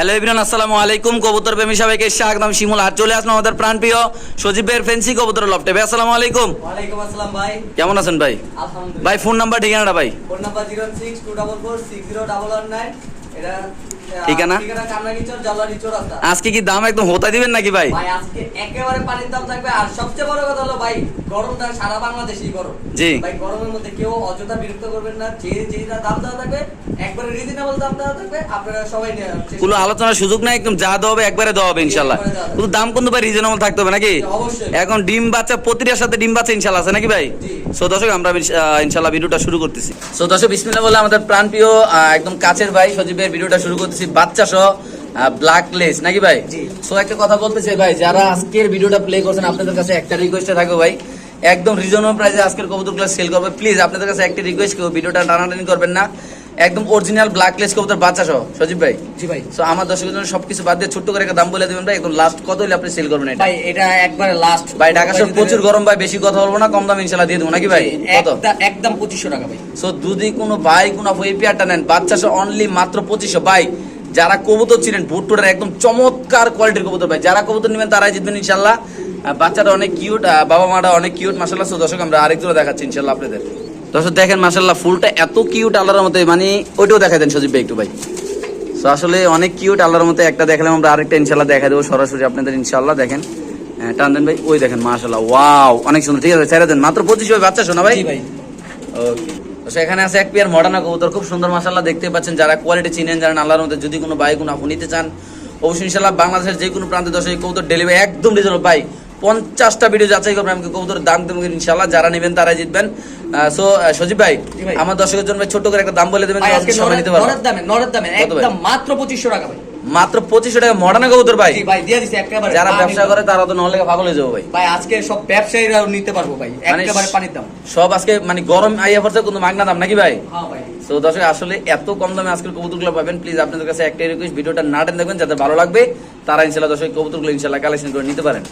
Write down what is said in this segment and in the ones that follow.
Hello ইবরান আসসালামু আলাইকুম। কবুতর প্রেমী সবাইকে স্বাগতম। শিমুল আর চলে আসলাম আমাদের প্রাণপ্রিয় সজীবের ফেন্সি কবুতর লফটে ভাই আসসালামু আলাইকুম। ওয়ালাইকুম আসসালাম ভাই। কেমন আছেন ভাই? আলহামদুলিল্লাহ। ভাই ফোন নাম্বার ঠিকানাটা ভাই। ফোন নাম্বার 06244601119 ঠিকানা? আজকে কি দাম একদম হোতা দিবেন নাকি ভাই? আজকে একেবারে পানির দাম থাকবে আর সবচেয়ে বড় কথা হলো ভাই গরমটা সারা বাংলাদেশেই গরম। জি। ভাই গরমের মধ্যে কেউ অযথা বিরক্ত করবেন না যে যেটা দাম দেওয়া থাকবে একবারে রিজনেবল দাম দেওয়া থাকবে আপনারা সবাই কোনো আলোচনার সুযোগ নাই একদম যা দেওয়া হবে একবারে দেওয়া হবে ইনশাল্লাহ কিন্তু দাম কিন্তু ভাই রিজনেবল থাকতে হবে নাকি? এখন ডিম বাচ্চা প্রতিটার সাথে ডিম বাচ্চা ইনশাল্লাহ আছে নাকি ভাই? জি। সো দর্শক আমরা ইনশাল্লাহ ভিডিওটা শুরু করতেছি। সো দর্শক বিসমিল্লা বলে আমাদের প্রাণপ্রিয় একদম কাছের ভাই সজীবের ভিডিওটা শুরু করতেছি। বাচ্চা সহ ব্ল্যাক লেস নাকি ভাই? জি। সো একটা কথা বলতে চাই ভাই যারা আজকের ভিডিওটা প্লে করছেন আপনাদের কাছে একটা রিকোয়েস্টে থাকবে ভাই। একদম রিজনেবল প্রাইসে আজকের কবুতরগুলো সেল করবে। প্লিজ আপনাদের কাছে একটা রিকোয়েস্ট কেউ ভিডিওটা টানাটানি করবেন না। একদম অরিজিনাল ব্ল্যাক লেস কবুতর বাচ্চা সহ সজীব ভাই। জি ভাই। সো আমার দর্শকের জন্য সবকিছু বাদ দিয়ে ছোট্ট করে একটা দাম বলে দেবেন ভাই একদম লাস্ট কত হলে আপনি সেল করবেন এটা? ভাই এটা একবারে লাস্ট ভাই ঢাকা শহর প্রচুর গরম ভাই বেশি কথা বলব না কম দাম ইনশাল্লাহ দিয়ে দেবো নাকি ভাই? কত? একদম পঁচিশশো টাকা ভাই। সো যদি কোনো ভাই কোনো এই পেয়ারটা নেন বাচ্চা সহ অনলি মাত্র পঁচিশশো। ভাই যারা কবুতর ছিলেন ভুট্টুটার একদম চমৎকার কোয়ালিটির কবুতর ভাই যারা কবুতর নেবেন তারাই জিতবেন ইনশাল্লাহ আহ, বাচ্চাটা অনেক কিউট বাবা মাটা অনেক কিউট মাসাল্লাহ সো দর্শক আমরা আরেকজনও দেখাচ্ছি ইনশাল্লাহ আপনাদের। দর্শক দেখেন মাসাল্লাহ ফুলটা এত কিউট আল্লাহর মতো মানে ওইটাও দেখা দেন সজীব ভাই একটু ভাই। সো আসলে অনেক কিউট আল্লাহর মতো একটা দেখালাম আমরা আরেকটা ইনশাল্লাহ দেখা দেবো সরাসরি আপনাদের ইনশাল্লাহ দেখেন। হ্যাঁ, টান দেন ভাই ওই দেখেন মাশাল্লাহ ওয়াও অনেক সুন্দর ঠিক আছে ছেড়ে দেন মাত্র পঁচিশ ভাই বাচ্চা শোনা ভাই? ওকে তো সেখানে আছে এক পেয়ার মডার্না কবুতর খুব সুন্দর মাসাল্লাহ দেখতে পাচ্ছেন যারা কোয়ালিটি চিনেন জানেন আল্লাহর মধ্যে যদি কোনো বাইক কোনো আপু নিতে চান অবশ্যই ইনশাল্লাহ বাংলাদেশের যে কোনো প্রান্তে দশ এই কবুতর ডেলিভারি একদম রিজনেবল পাই পঞ্চাশটা ভিডিও যাচাই করবেন আমি কবুতরের দাম দেবো ইনশাল্লাহ যারা নেবেন তারাই জিতবেন। সো সজীব ভাই আমার দর্শকের জন্য ভাই করে একটা দাম বলে দেবেন সবাই নিতে পারব। নরের দামে নরের দামে একদম মাত্র পঁচিশশো টাকা ভাই। মাত্র পঁচিশশো টাকা মডার্না কবুতর ভাই। ভাই দিয়ে দিছি একেবারে যারা ব্যবসা করে তারা তো পাগল হয়ে যাব ভাই। ভাই আজকে সব ব্যবসায়ীরাও নিতে পারব ভাই মানে একেবারে পানির দাম। সব আজকে মানে গরম আইয়া পড়ছে কিন্তু মাগনা দাম নাকি ভাই? হ্যাঁ ভাই। তো দর্শক আসলে এত কম দামে আজকের কবুতরগুলো পাবেন প্লিজ আপনাদের কাছে একটাই রিকোয়েস্ট ভিডিওটা না টেন দেখবেন যাতে ভালো লাগবে তারা ইনশাল্লাহ দর্শক কবুতরগুলো ইনশাল্লাহ কালেকশন করে নিতে পারেন।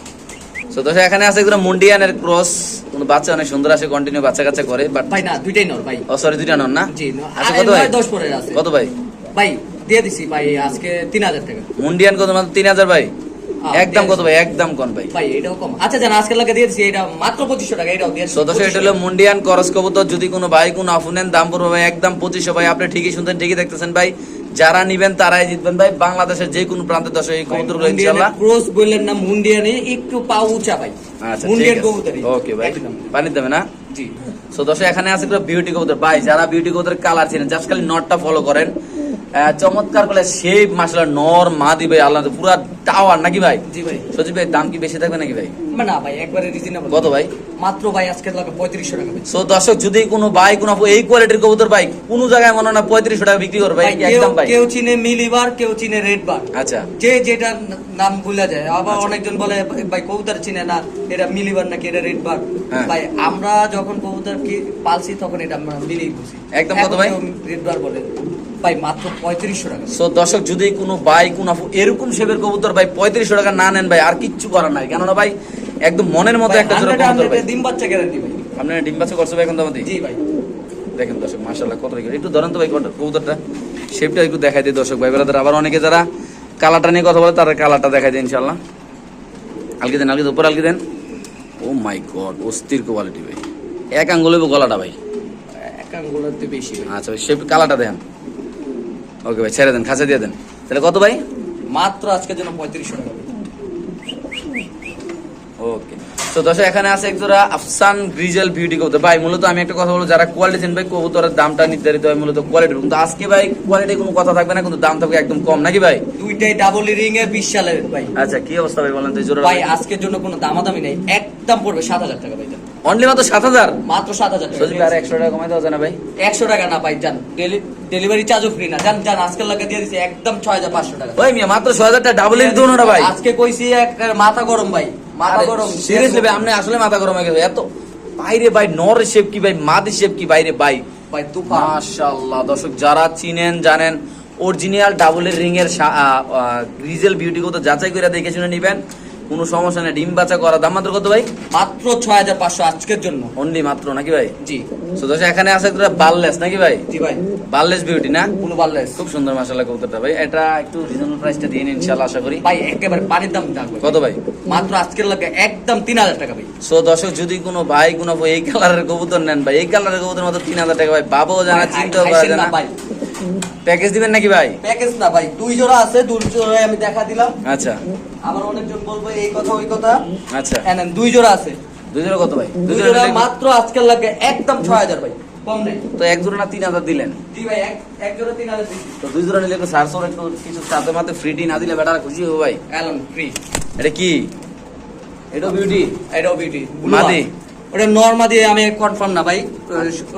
দর্শক এখানে আছে মুন্ডিয়ানের ক্রস কোনো বাচ্চা অনেক সুন্দর আছে কন্টিনিউ বাচ্চা কাচ্চা করে বাট ভাই না দুইটাই নর ভাই। ও সরি দুইটা নন না? জি আচ্ছা কত ভাই? নয় দশ পরের আছে। কত ভাই? ভাই দিয়ে দিছি ভাই আজকে তিন হাজার টাকা। মুন্ডিয়ান কত তিন হাজার ভাই? একদম কত ভাই? একদম কোন ভাই। ভাই এটাও কম। আচ্ছা জান আজকে লাগে দিয়ে দিছি এটা মাত্র পঁচিশশো টাকা এটাও দিয়ে দিছি। তো এটা হলো মুন্ডিয়ান করস কবুতর। যদি কোনো ভাই কোনো দাম পড়বে ভাই একদম পঁচিশশো ভাই আপনি ঠিকই শুনতেন ঠিকই দেখতেছেন ভাই। যারা নিবেন তারাই জিতবেন ভাই। বাংলাদেশের যে কোনো প্রান্তে দর্শক এই কবুতরগুলো ইনশাল্লাহ। ক্রস বললেন না মুন্ডিয়া নেই একটু পা উঁচা ভাই। আচ্ছা মুন্ডিয়ান ঠিক কবুতরই ওকে ভাই পানি দেবে না? জি। সো দর্শক এখানে আছে বিউটি কবুতর। ভাই যারা বিউটি কবুতর কালার চিনেন জাস্ট খালি নটটা ফলো করেন। চমৎকার করে সেই মাসলা নর মা দিবে আল্লাহ পুরা টাওয়ার নাকি ভাই? জি ভাই। সচিব ভাই দাম কি বেশি থাকবে নাকি ভাই? না ভাই একবারে রিজনেবল কত ভাই? মাত্র ভাই আজকে লাগে পঁয়ত্রিশশো টাকা সো দর্শক যদি কোনো ভাই কোনো এই কোয়ালিটির কবুতর ভাই কোনো জায়গায় মনে না পঁয়ত্রিশশো টাকা বিক্রি করবে ভাই একদম ভাই? কেউ চিনে মিলিবার কেউ চিনে রেড বার আচ্ছা। যে যেটার নাম ভুলে যায়। আবার অনেকজন বলে ভাই কবুতর চিনে না এটা মিলিবার নাকি এটা রেড বার হ্যাঁ। ভাই আমরা যখন কবুতর কি পালছি তখন এটা আমরা মিলিয়ে বুঝি। একদম কত ভাই? রেড বার বলে ভাই মাত্র পঁয়ত্রিশশো টাকা। সো দর্শক যদি কোনো ভাই কোনো এরকম শেপের কবুতর ভাই পঁয়ত্রিশশো টাকা না নেন ভাই আর কিচ্ছু করার নাই। কেননা ভাই একদম মনের মতো একটা জোড়া কবুতর ভাই। ডিম বাচ্চা গ্যারান্টি ভাই। আপনার ডিম বাচ্চা করছে ভাই এখন তোমাদের জি ভাই। দেখেন দর্শক মাশাল্লাহ কত রেখে একটু ধরেন তো ভাই কবুতরটা। শেপটা একটু দেখাই দিই দর্শক ভাই বেড়াদের আবার অনেকে যারা কালারটা নিয়ে কথা বলে তারা কালারটা দেখাই দিই ইনশাল্লাহ আলকে দেন আলকে উপর আলকে দেন। ও মাই গড অস্থির কোয়ালিটি ভাই। এক আঙ্গুল গলাটা ভাই। এক আঙ্গুলাতে বেশি আচ্ছা ভাই শেপ কালারটা দেন ওকে ভাই ছেড়ে দেন খাঁচা দিয়ে দেন। তাহলে কত ভাই? মাত্র আজকের জন্য পঁয়ত্রিশশো টাকা। ওকে। তো দর্শক এখানে আছে একজোড়া আফসান গ্রিজেল বিউটি কবুতর। ভাই মূলত আমি একটা কথা বলব যারা কোয়ালিটি ভাই কবুতরের দামটা নির্ধারিত হয় মূলত কোয়ালিটি কিন্তু আজকে ভাই কোয়ালিটি কোনো কথা থাকবে না কিন্তু দাম থাকবে একদম কম নাকি ভাই? দুইটাই ডাবল রিং এর বিশ সালের ভাই। আচ্ছা কি অবস্থা ভাই বলেন তো জোড়া ভাই আজকের জন্য কোনো দামাদামি নেই একদম পড়বে সাত হাজার টাকা ভাই। অনলি মাত্র সাত হাজার? মাত্র সাত হাজার। সজিব আর একশো টাকা কমাই দেওয়া যায় না ভাই? একশো টাকা না ভাই যান ডেলিভারি চার্জও ফ্রি না। যান যান আজকের লাগে দিয়ে দিছি একদম ছয় হাজার পাঁচশো টাকা। ওই মিয়া মাত্র ছয় হাজার টাকা ডাবল এর দোনো ভাই? আজকে কইছি এক মাথা গরম ভাই মাথা গরম। সিরিয়াসলি ভাই আপনি আসলে মাথা গরম হয়ে গেছে। এত বাইরে ভাই নরের শেপ কি ভাই মাদের শেপ কি বাইরে ভাই? ভাই তুফান। মাশাআল্লাহ দর্শক যারা চিনেন জানেন অরিজিনাল ডাবলের রিং এর গ্রিজেল বিউটি কত যাচাই করে দেখে শুনে নিবেন। কোনো সমস্যা নেই। ডিম বাচ্চা করা দাম মাত্র কত ভাই? মাত্র ছয় হাজার পাঁচশো আজকের জন্য। অনলি মাত্র নাকি ভাই? জি। তো এখানে আছে একটা বাললেস নাকি ভাই? জি ভাই। বাললেস বিউটি না? পুরো বাল্লেস খুব সুন্দর মাসাল্লাহ কবুতরটা ভাই। এটা একটু রিজনেবল প্রাইসটা দিয়ে নিন ইনশাআল্লাহ আশা করি। ভাই একেবারে পানির দাম থাকবে কত ভাই? মাত্র আজকের লাগে একদম তিন হাজার টাকা ভাই। সো দর্শক যদি কোনো ভাই কোনো এই কালারের কবুতর নেন ভাই এই কালারের কবুতর মাত্র তিন হাজার টাকা ভাই বাবাও জানা ভাই, চিন্তাও করা হাইসেন না না। ভাই। প্যাকেজ দিবেন নাকি ভাই? প্যাকেজ না ভাই দুই জোড়া আছে দুই জোড়ায় আমি দেখা দিলাম। আচ্ছা। আবার অনেকজন বলব এই কথা ওই কথা। আচ্ছা। এনেন দুই জোড়া আছে। দুই জোড়া কত ভাই? দুই জোড়া জোড়া মাত্র আজকের লাগে একদম ছয় হাজার ভাই কম নেই। তো এক জোড়া না তিন হাজার দিলেন? জি ভাই এক এক জোড়া তিন হাজার দিচ্ছি তো দুই জোড়া নিলে সার সর একটু কিছু সাথে মাত্র ফ্রিটি না দিলে বেটারা খুশি হবে ভাই। অ্যালন ফ্রি এটা কি? এটা বিউটি এটাও বিউটি মাদি? ওটা নর্মা দিয়ে আমি কনফার্ম না ভাই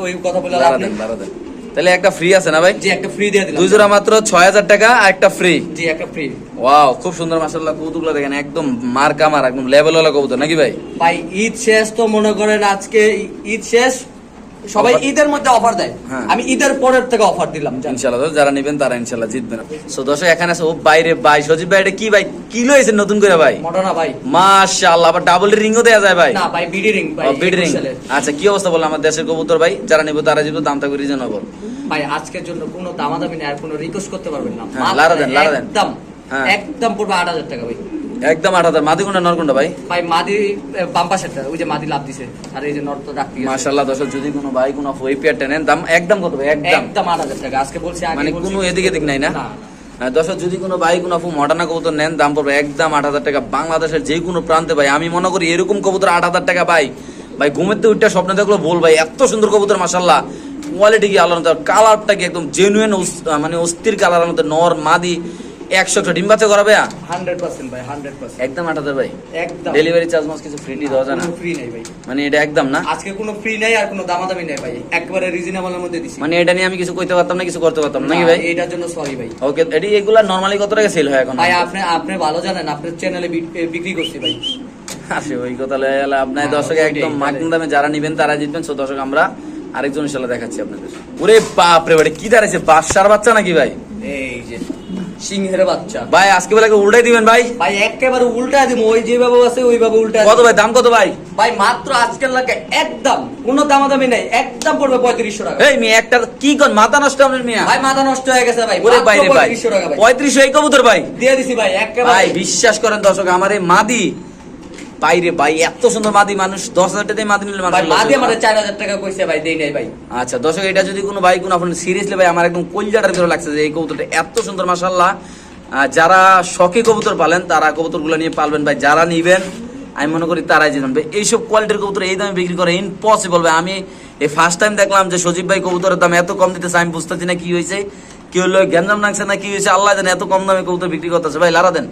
ওই কথা বলে দেন দাঁড়া দেন। তাহলে একটা ফ্রি আছে না ভাই? জি একটা ফ্রি দিয়ে দিলাম। দুই জোড়া মাত্র ছয় হাজার টাকা আর একটা ফ্রি জি একটা ফ্রি ওয়াও খুব সুন্দর মাশাআল্লাহ কবুতরগুলো দেখেন একদম মার কামার একদম লেভেল ওয়ালা কবুতর নাকি ভাই? ভাই ঈদ শেষ তো মনে করেন আজকে ঈদ শেষ সবাই ঈদের মধ্যে অফার দেয়। হ্যাঁ। আমি ঈদের পরের থেকে অফার দিলাম। ইনশাল্লাহ যারা নেবেন তারা ইনশাল্লাহ জিতবেন। সো দর্শক এখানে আছে ও বাইরে ভাই সজীব ভাই এটা কি ভাই? কি লয়েছেন নতুন করে ভাই? মডার্না ভাই। মাশাআল্লাহ আবার ডাবল রিংও দেয়া যায় ভাই। না ভাই বিডি রিং ভাই বিড রিং আচ্ছা কি অবস্থা বললাম আমার দেশের কবুতর ভাই? যারা নেবে তারা জিতবে দাম থাকবে রিজনেবল ভাই আজকের জন্য কোনো দামাদামি নেই আর কোনো রিকোয়েস্ট করতে পারবেন না। হ্যাঁ, লারা দেন, লারা দেন। একদম হ্যাঁ। একদম পড়বে আট হাজার টাকা ভাই। একদম আট হাজার। মাদি কোনটা নরকুন্ডা ভাই? ভাই মাদি বাম পাশেরটা ওই যে মাদি লাভ দিছে। আর এই যে রাখতে মাশাআল্লাহ দর্শক যদি কোনো ভাই কোনো ওই পেয়ারটা নেন দাম একদম কত ভাই? একদম। একদম আট হাজার টাকা। আজকে বলছি আগে মানে কোনো এদিক এদিক নাই না? দর্শক যদি কোনো ভাই কোনো আপু মডার্না কবুতর নেন দাম পড়বে একদম আট হাজার টাকা। বাংলাদেশের যে কোনো প্রান্তে ভাই আমি মনে করি এরকম কবুতর আট হাজার টাকা ভাই। ভাই ঘুমেতে উঠটা স্বপ্ন দেখল বল ভাই। এত সুন্দর কবুতর মাসাল্লাহ কোয়ালিটি কি আল্লাহ কালারটা কি একদম জেনুইন মানে অস্থির কালার মধ্যে নর মাদি একশো একশো ডিম বাচ্চা করাবে? আ? হান্ড্রেড পার্সেন্ট ভাই হান্ড্রেড পার্সেন্ট। একদম আট হাজার ভাই। একদম। ডেলিভারি চার্জ মাস কিছু ফ্রিটি দেওয়া যায় না। ফ্রি নেই ভাই। মানে এটা একদম না? আজকে কোনো ফ্রি নাই আর কোনো দামাদামি নেই ভাই। একবারে রিজনেবলের মধ্যে দিছি। মানে এটা নিয়ে আমি কিছু কইতে পারতাম না কিছু করতে পারতাম নাকি ভাই? এটার জন্য সরি ভাই। ওকে এটি এগুলা নরমালি কত টাকা সেল হয় এখন? ভাই আপনি আপনি ভালো জানেন আপনার চ্যানেলে বিক্রি করছি ভাই। আসে ওই কথা আপনার হ্যাঁ, দর্শক একদম। দামে যারা নিবেন তারা জিতবেন। সো দর্শক আমরা আরেকজন ইনশাল্লাহ দেখাচ্ছি আপনাদের। ওরে বাপ রে বাড়ি কি দাঁড়াইছে বাদশার বাচ্চা নাকি ভাই? সিংহের বাচ্চা। ভাই আজকে বেলাকে উল্টাই দিবেন ভাই। ভাই একেবারে উল্টা দিব। ওই যেভাবে আছে ওইভাবে উল্টা কত ভাই দাম কত ভাই? ভাই মাত্র আজকের লাগে একদম কোনো দামাদামি নেই একদম পড়বে পঁয়ত্রিশশো টাকা। এই মেয়ে একটা কি কোন মাথা নষ্ট আপনার মেয়ে? ভাই মাথা নষ্ট হয়ে গেছে ভাই ওরে বাইরে ভাই 3500 টাকা ভাই। পঁয়ত্রিশ এই কবুতর ভাই। দিয়ে দিছি ভাই ভাই বিশ্বাস করেন দর্শক আমার এই মাদি বাইরে ভাই এত সুন্দর মাদি মানুষ দশ হাজার টাকা মাদি নিলে মানুষ মাদি আমাদের চার হাজার টাকা কইছে ভাই দেই নাই ভাই। আচ্ছা দর্শক এটা যদি কোনো ভাই কোনো আপনার সিরিয়াসলি ভাই আমার একদম কলজাটার করে লাগছে যে এই কবুতরটা এত সুন্দর মাসাল্লাহ যারা শখে কবুতর পালেন তারা কবুতরগুলো নিয়ে পালবেন ভাই যারা নিবেন আমি মনে করি তারাই জিতবেন। ভাই এইসব কোয়ালিটির কবুতর এই দামে বিক্রি করে ইম্পসিবল ভাই। আমি এই ফার্স্ট টাইম দেখলাম যে সজীব ভাই কবুতরের দাম এত কম দিতেছে আমি বুঝতেছি না কি হয়েছে। কি হলো গ্যাঞ্জাম নাগছে না কি হয়েছে আল্লাহ জানে এত কম দামে কবুতর বিক্রি করতেছে। ভাই লারা দেন।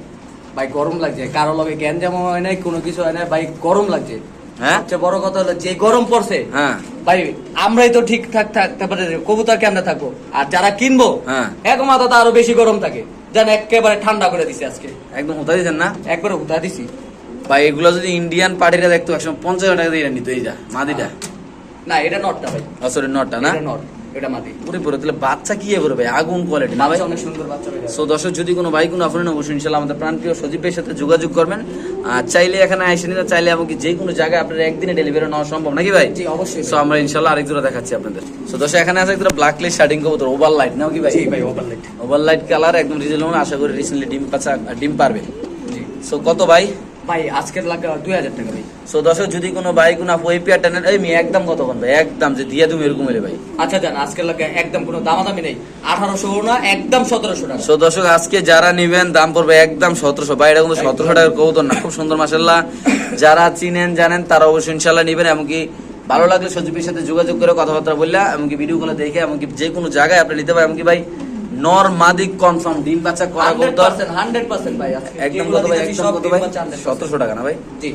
ভাই গরম লাগছে। কারও লগে জ্ঞান যেমন হয় নাই কোনো কিছু হয় না ভাই গরম লাগছে। হ্যাঁ? বড় কথা হলো যে গরম পড়ছে হ্যাঁ। ভাই আমরাই তো ঠিকঠাক থাকতে পারি কবুতর কেমনে থাকব? আর যারা কিনবো হ্যাঁ। এক মাথা তো আরও বেশি গরম থাকে। যেন একেবারে ঠান্ডা করে দিছে আজকে। একদম হতা না? একবারে হুতা দিছি। ভাই এগুলো যদি ইন্ডিয়ান পার্টিরা দেখতো একশো পঞ্চাশ টাকা দিয়ে নিত এই যা মাদিটা। না এটা নটটা ভাই। সরি নটটা না? নট। এটা মাটি। পুরো পুরো তাহলে বাচ্চা কি হবে ভাই? আগুন কোয়ালিটি না ভাই? অনেক সুন্দর বাচ্চা সো দর্শক যদি কোনো ভাই কোনো আপনার অবশ্যই ইনশাল্লাহ আমাদের প্রাণপ্রিয় সজীবের সাথে যোগাযোগ করবেন। আর চাইলে এখানে আইসে নিতে চাইলে এমনকি যে কোনো জায়গায় আপনার একদিনে ডেলিভারি নেওয়া সম্ভব নাকি ভাই? জি অবশ্যই। সো আমরা ইনশাল্লাহ আরেক জোড়া দেখাচ্ছি আপনাদের। সো দর্শক এখানে আছে একটা ব্ল্যাক লেস শার্টিং কবুতর ওভার লাইট নাও কি ভাই? জি ভাই ওভারলাইট ওভার লাইট কালার একদম রিজনেবল আশা করি রিসেন্টলি ডিম পাচা ডিম পারবে। জি। সো কত ভাই? ভাই আজকের লাগে দুই হাজার টাকা ভাই। সো দর্শক যদি কোনো ভাই কোনো আপু এই পেয়ারটা নেন এই মেয়ে একদম কত কোন ভাই? একদম যে দিয়ে তুমি এরকম এলে ভাই। আচ্ছা জান আজকের লাগে একদম কোনো দামাদামি নেই। আঠারোশো না একদম সতেরোশো টাকা। সো দর্শক আজকে যারা নিবেন দাম পড়বে একদম সতেরোশো। বা এটা কিন্তু সতেরোশো টাকার কবুতর না খুব সুন্দর মাসাল্লাহ যারা চিনেন জানেন তারা অবশ্যই ইনশাল্লাহ নিবেন এমনকি ভালো লাগলে সজীবের সাথে যোগাযোগ করে কথাবার্তা বললে এমনকি ভিডিও গুলো দেখে এমনকি যে কোনো জায়গায় আপনি নিতে পারেন। এমনকি ভাই নর কনফার্ম ডিম বাচ্চা করা হান্ড্রেড পার্সেন্ট ভাই একদম কত ভাই একদম কত ভাই বাচ্চা 100% সতেরোশো টাকা না ভাই? জি।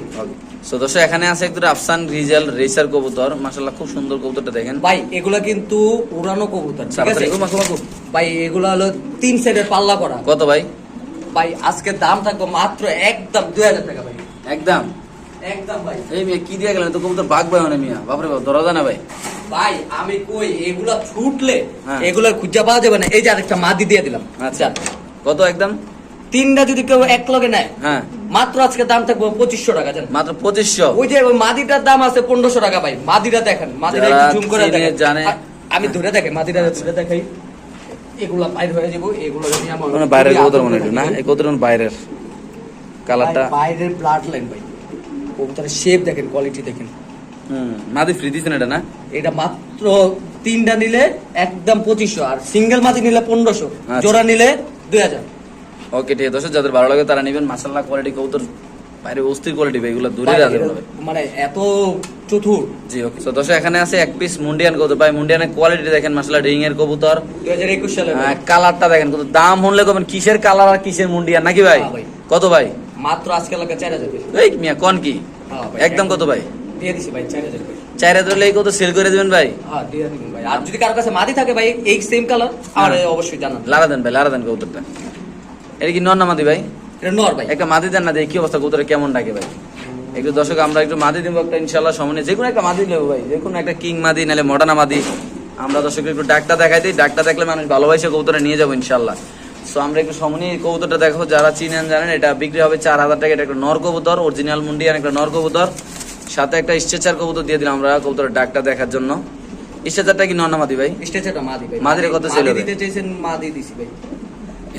সো দর্শক এখানে আছে একটা আফসান রিজাল রেসার কবুতর। মাসাল্লাহ খুব সুন্দর কবুতরটা দেখেন। ভাই এগুলা কিন্তু উড়ানো কবুতর ঠিক আছে? ঘুমা, ঘুমা, ভাই এগুলা হলো তিন সাইডের পাল্লা করা। কত ভাই? ভাই আজকে দাম থাকবে মাত্র একদম দুই হাজার টাকা ভাই। একদম? একদম ভাই। এই মেয়ে কি দিয়ে গেলেন? তো কবুতর বাঘ ভাই অনেক মিয়া। বাপরে বাপ দরজা না ভাই। ভাই আমি কই এগুলা ছুটলে হ্যাঁ। এগুলা খুঁজা পাওয়া যাবে না। এই যে আরেকটা মাদি দিয়ে দিলাম। আচ্ছা। কত একদম? তিনটা যদি কেউ এক লগে নেয় হ্যাঁ। মাত্র আজকে দাম থাকবে পঁচিশশো টাকা জান মাত্র পঁচিশশো। ওই যে মাদিটার দাম আছে পনেরোশো টাকা ভাই। মাদিটা দেখেন মাদিটা একটু জুম করে দেখেন। জানে। আমি ধরে দেখেন মাদিটা ধরে দেখাই। এগুলা বাইর হয়ে যাব এগুলো যদি আমার মানে বাইরের কবুতর মনে হয় না। এই কবুতর বাইরের কালারটা। বাইরের ব্লাড লাইন ভাই। কবুতরের শেপ দেখেন কোয়ালিটি দেখেন। হুম মাদি ফ্রি দিছেন এটা না? এটা মাত্র তিনটা নিলে একদম পঁচিশশো আর সিঙ্গেল মাছ নিলে পনেরোশো আচ্ছা। জোড়া নিলে দুই হাজার। ওকে ঠিক আছে। যাদের ভালো লাগে তারা নেবেন। কোয়ালিটি বাইরে অস্থির কোয়ালিটি এগুলো দূরে যাবে মানে এত চতুর। জি ওকে। তো এখানে আছে এক পিস মুন্ডিয়ান ভাই মুন্ডিয়ানের কোয়ালিটি দেখেন মাসাল্লাহ রিং এর কবুতর 2021 সালে কালারটা দেখেন কত দাম হলে কবেন কিসের কালার আর কিসের মুন্ডিয়ান নাকি ভাই? কত ভাই? মাত্র আজকে লাগা 4000 এই মিয়া কোন কি? হ্যাঁ একদম কত ভাই? দিয়ে দিছি ভাই 4000 চাইরা ধরলে কত সেল করে দেবেন ভাই? হ্যাঁ, দিবেন ভাই। আর যদি কারও কাছে মাদি থাকে ভাই এই সেম কালার আর অবশ্যই জানান। লারা দেন ভাই লারা দেন কবুতরটা। এটা কি নর না মাদি ভাই? এটা নর ভাই। একটা মাদি দেন না দেয় কি অবস্থা কবুতরের কেমন ডাকে ভাই? একটু দর্শক আমরা একটু মাদি দিব একটা ইনশাল্লাহ সামনে যে কোনো একটা মাদি নেব ভাই যে কোনো একটা কিং মাদি নাহলে মডানা মাদি। আমরা দর্শক একটু ডাকটা দেখাই দিই ডাকটা দেখলে মানুষ ভালোবাসে কবুতরে নিয়ে যাব ইনশাল্লাহ সো আমরা একটু সমনি কবুতরটা দেখো যারা চিনেন জানেন এটা বিক্রি হবে চার হাজার টাকা। এটা একটা নর কবুতর অরিজিনাল মুন্ডিয়ান একটা নর কবুতর। সাথে একটা স্ট্রেচার কবুতর দিয়ে দিলাম আমরা কবুতরের ডাকটা দেখার জন্য। স্ট্রেচারটা কি নর না মাদি ভাই? স্টেচারটা মাদি ভাই। মাদিরে কত হবে? দিতে চাইছেন মাদি দিছি ভাই।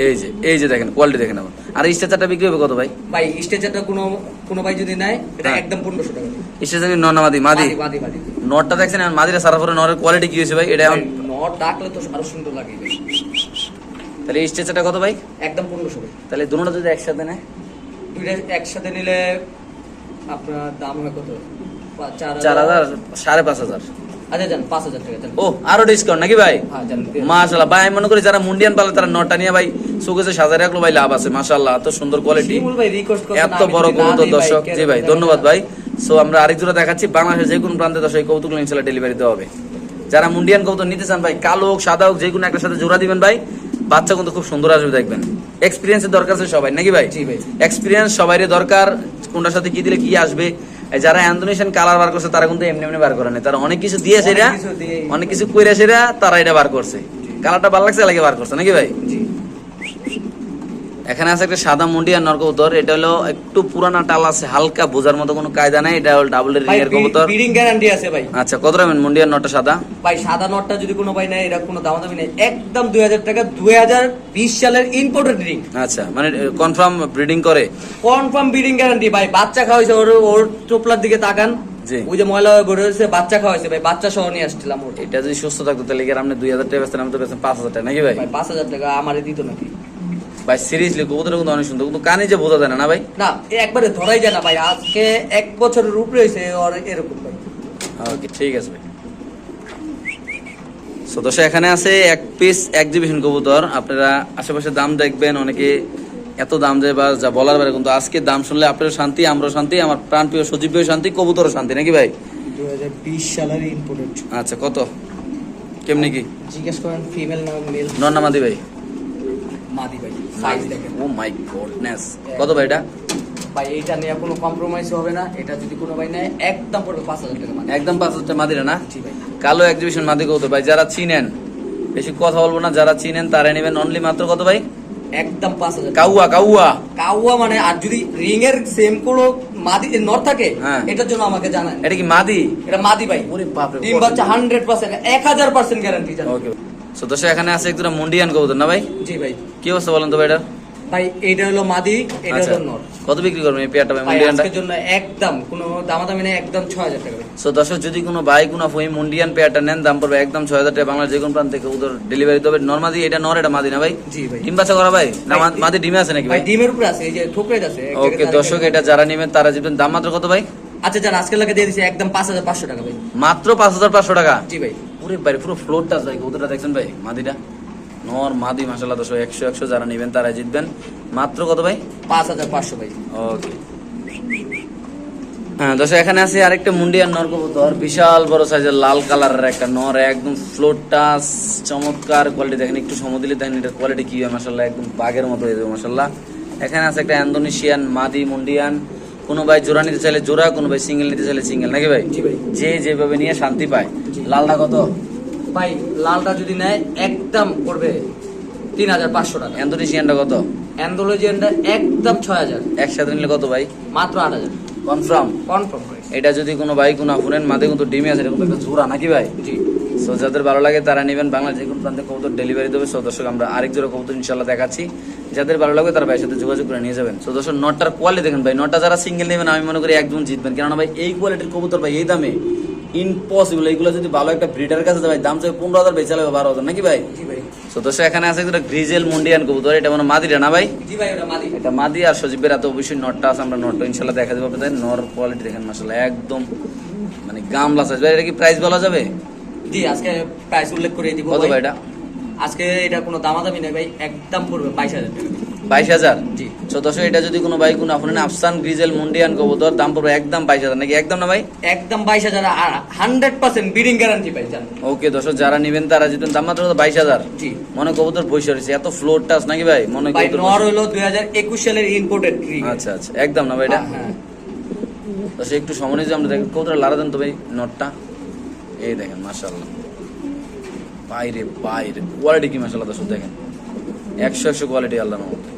এই যে এই যে দেখেন কোয়ালিটি দেখেন আবার। আর স্ট্রেচারটা বিক্রি হবে কত ভাই? ভাই স্টেচারটা কোনো কোনো ভাই যদি নেয় এটা হ্যাঁ। একদম পনেরোশো টাকা। স্ট্রেচার কি নর না মাদি? মাদি মাদি মাদি। নটটা দেখছেন আর মাদিরা সারা পরে নরের কোয়ালিটি কি হয়েছে ভাই? এটা এখন নট ডাকলে তো আরও সুন্দর লাগে ভাই। তাহলে স্ট্রেচারটা কত ভাই? একদম পনেরোশো ভাই তাহলে দুটো যদি একসাথে নেয়? দুইটা একসাথে নিলে আপনার দাম হয় কত? চার হাজার। সাড়ে পাঁচ হাজার। আচ্ছা যান পাঁচ হাজার টাকা ও আরও ডিসকাউন্ট নাকি ভাই? হ্যাঁ মাশাল্লাহ ভাই মনে করি যারা মুন্ডিয়ান পালে তারা নটটা নিয়ে ভাই সুকেছে সাজারে রাখল ভাই লাভ আছে মাশাল্লাহ এত সুন্দর কোয়ালিটি এত বড় কবুতর দর্শক। জি ভাই ধন্যবাদ ভাই। সো আমরা আরেক জোড়া দেখাচ্ছি বাংলাদেশের যে কোনো প্রান্তে দর্শক কৌতুক ইনশাল্লাহ ডেলিভারি দেওয়া হবে। যারা মুন্ডিয়ান কবুতর নিতে চান ভাই কালো হোক সাদা হোক যে কোনো একটা সাথে জোড়া দিবেন ভাই বাচ্চা কিন্তু খুব সুন্দর আসবে দেখবেন। এক্সপিরিয়েন্সের দরকার আছে সবাই নাকি ভাই? ভাই। এক্সপিরিয়েন্স সবাই দরকার কোনটার সাথে কি দিলে কি আসবে। যারা অ্যান্ডোনেশন কালার বার করছে তারা কিন্তু এমনি এমনি বার করে না তারা অনেক কিছু দিয়েছে অনেক এরা কিছু দিয়ে- অনেক কিছু কইরা সেরা তারা এটা বার করছে। কালারটা ভালো লাগছে লাগে বার করছে নাকি ভাই? জি। এখানে আছে একটা সাদা মুন্ডি আর নর কবুতর এটা হলো একটু পুরানা টাল আছে হালকা বোঝার মতো কোনো কায়দা নাই। এটা হলো ডাবল এর কবুতর। ব্রিডিং গ্যারান্টি আছে ভাই। আচ্ছা কত রাখবেন মুন্ডি আর নরটা সাদা? ভাই সাদা নটটা যদি কোনো ভাই নেয় এটা কোনো দাম দামি নেই। একদম দুই হাজার টাকা দুই হাজার বিশ সালের ইম্পোর্টেড রিং আচ্ছা মানে কনফার্ম ব্রিডিং করে। কনফার্ম ব্রিডিং গ্যারান্টি ভাই। বাচ্চা খাওয়াইছে ওর ওর চোপলার দিকে তাকান। ওই যে ময়লা গড়ে হয়েছে বাচ্চা খাওয়াইছে ভাই। বাচ্চা সহ নিয়ে আসছিলাম এটা যদি সুস্থ থাকতো তাহলে আপনি দুই হাজার টাকা বেচতেন? আমি তো পাঁচ হাজার টাকা নাকি ভাই? ভাই পাঁচ হাজার টাকা আমারে দিত নাকি? ভাই সিরিয়াসলি কবুতর কিন্তু অনেক সুন্দর। কিন্তু কানে যে বোঝা যায় না না ভাই? না একবারে ধরাই যায় না ভাই। আজকে এক বছরের উপরে হয়েছে ওর এরকম ভাই। ওকে ঠিক আছে ভাই। দর্শক এখানে আছে এক পিস এক্সিবিশন কবুতর। আপনারা আশেপাশে দাম দেখবেন অনেকে এত দাম দেয় বা যা বলার বাইরে কিন্তু আজকে দাম শুনলে আপনারও শান্তি আমরাও শান্তি আমার প্রাণ প্রিয় সজীব প্রিয় শান্তি কবুতরও শান্তি নাকি ভাই? সালের ইম্পোর্টেড আচ্ছা কত? কেমনি কি? জিজ্ঞেস করেন ফিমেল না মেল নন্নামাদি ভাই ভাই। সাইজ দেখেন। ও মাই গডনেস কত ভাই এটা? ভাই এইটা নিয়ে কোনো কম্প্রোমাইজ হবে না। এটা যদি কোনো ভাই নেয় একদম পড়বে পাঁচ হাজার টাকা মানে একদম পাঁচ হাজার টাকা মাদিরা না? কালো এক্সিবিশন মাদি কবুতর ভাই যারা চিনেন বেশি কথা বলব না যারা চিনেন তারা নেবেন অনলি মাত্র কত ভাই? একদম পাঁচ হাজার কাউয়া কাউয়া। কাউয়া মানে আর যদি রিং এর সেম কোনো মাদি নর থাকে হ্যাঁ। এটার জন্য আমাকে জানান। এটা কি মাদি? এটা মাদি ভাই। ওরে বাপরে ডিম বাচ্চা হান্ড্রেড পার্সেন্ট এক হাজার পার্সেন্ট গ্যারান্টি জানেন। ওকে সো দর্শক এখানে আছে মুন্ডিয়ান কবুতর না ভাই? জি ভাই। কি অবস্থা বলেন তো ভাই এটা ভাই এটা হলো মাদি এটা আচ্ছা। হলো নর। কত বিক্রি করবেন এই পেয়ারটা ভাই মুন্ডিয়ানটা? আজকের জন্য একদম কোনো দামাদামি নেই একদম ছয় হাজার টাকা। সো দর্শক যদি কোনো ভাই কোনো ফুই মুন্ডিয়ান পেয়ারটা নেন দাম পড়বে একদম ছয় হাজার টাকা। বাংলার যে কোনো প্রান্ত থেকে উদর ডেলিভারি দেবে নর্মাদি এটা নর এটা মাদি না ভাই? জি ভাই। ডিম বাচ্চা করা ভাই? না মাদি ডিমে আছে নাকি ভাই ডিমের উপরে আছে এই যে আছে ওকে দর্শক এটা যারা নেবেন তারা জিতবেন। দাম মাত্র কত ভাই? আচ্ছা জান আজকে লাগে দিয়ে দিছি একদম পাঁচ হাজার পাঁচশো টাকা ভাই। মাত্র পাঁচ হাজার পাঁচশো টাকা? জি ভাই। পুরো ভাই পুরো ফ্লোরটা ভাই কবুতরটা দেখছেন ভাই মাদিটা। নর মাদি মাসাল্লাহ দশ একশো একশো যারা নেবেন তারা জিতবেন। মাত্র কত ভাই? পাঁচ হাজার পাঁচশো ভাই। ওকে হ্যাঁ দর্শক এখানে আছে আরেকটা মুন্ডিয়ান নর কবুতর। বিশাল বড় সাইজের লাল কালারের একটা নর একদম ফ্লোরটা চমৎকার কোয়ালিটি দেখেন একটু সময় দিলে দেখেন এটার কোয়ালিটি কি হয় মাসাল্লাহ একদম বাঘের মতো হয়ে যাবে মাসাল্লাহ এখানে আছে একটা ইন্দোনেশিয়ান মাদি মুন্ডিয়ান। কোনো ভাই জোড়া নিতে চাইলে জোড়া কোনো ভাই সিঙ্গেল নিতে চাইলে সিঙ্গেল নাকি ভাই? যে যেভাবে নিয়ে শান্তি পায়। লালটা কত? ভাই লালটা যদি নেয় একদম পড়বে তিন হাজার পাঁচশো টাকা। ইন্দোনেশিয়ানটা কত? অ্যান্ডোলজিয়ানটা একদম ছয় হাজার। একসাথে নিলে কত ভাই? মাত্র আট হাজার। কনফার্ম কনফার্ম এটা যদি কোনো ভাই কোনো ফোনের মাঝে কিন্তু ডিমে আছে এরকম একটা জোড়া নাকি ভাই? জি। সো যাদের ভালো লাগে তারা নেবেন বাংলা যে কোনো প্রান্তে কবুতর ডেলিভারি দেবে। সো দর্শক আমরা আরেক জোড়া কবুতর ইনশাল্লাহ দেখাচ্ছি। যাদের ভালো লাগবে তারা ভাইয়ের সাথে যোগাযোগ করে নিয়ে যাবেন। সো দর্শক নটটার কোয়ালিটি দেখেন ভাই নটটা যারা সিঙ্গেল নেবেন আমি মনে করি একদম জিতবেন। কেননা ভাই এই কোয়ালিটির কবুতর ভাই এই দামে ইম্পসিবল এইগুলো যদি ভালো একটা ব্রিডার কাছে যায় ভাই দাম চাই পনেরো হাজার বেচা লাগবে বারো হাজার নাকি ভাই? ভাই। সো দর্শক এখানে আছে একটা গ্রিজেল মুন্ডিয়ান কবুতর এটা মানে মাদিরা না ভাই? ভাই এটা মাদি আর সজীবের এত অবশ্যই নটটা আছে আমরা নটটা ইনশাল্লাহ দেখা দেবো আপনাদের। নর কোয়ালিটি দেখেন মাসাল্লাহ একদম মানে গামলা সাইজ ভাই এটা কি প্রাইস বলা যাবে? জি আজকে প্রাইস উল্লেখ করে দিব কত ভাই এটা? আজকে এটা কোনো দামাদামি নেই ভাই একদম পড়বে বাইশ হাজার বাইশ হাজার? জি। এটা যদি কোনো ভাই কোনো আপনার আফসান গ্রিজেল মুন্ডিয়ান কবুতর দাম পড়বে একদম বাইশ হাজার। নাকি একদম না ভাই? একদম বাইশ হাজার আর হান্ড্রেড পার্সেন্ট বিডিং গ্যারান্টি পাই জান। ওকে দর্শক যারা নেবেন তারা জিতবেন দাম মাত্র বাইশ হাজার। জি। মনে কবুতর বসে রয়েছে। এত ফ্লোর টাচ নাকি ভাই? মনে ভাই কবুতর নর হলো দুই হাজার একুশ সালের ইম্পোর্টেড আচ্ছা আচ্ছা। একদম না ভাই এটা? হ্যাঁ দর্শক একটু সময় আমরা দেখেন কবুতর লাড়া দেন তো ভাই নটটা। এই দেখেন মাশাল্লাহ বাইরে বাইরে। কোয়ালিটি কি মাশাল্লাহ দর্শক দেখেন। একশো একশো কোয়ালিটি আল্লাহ মতো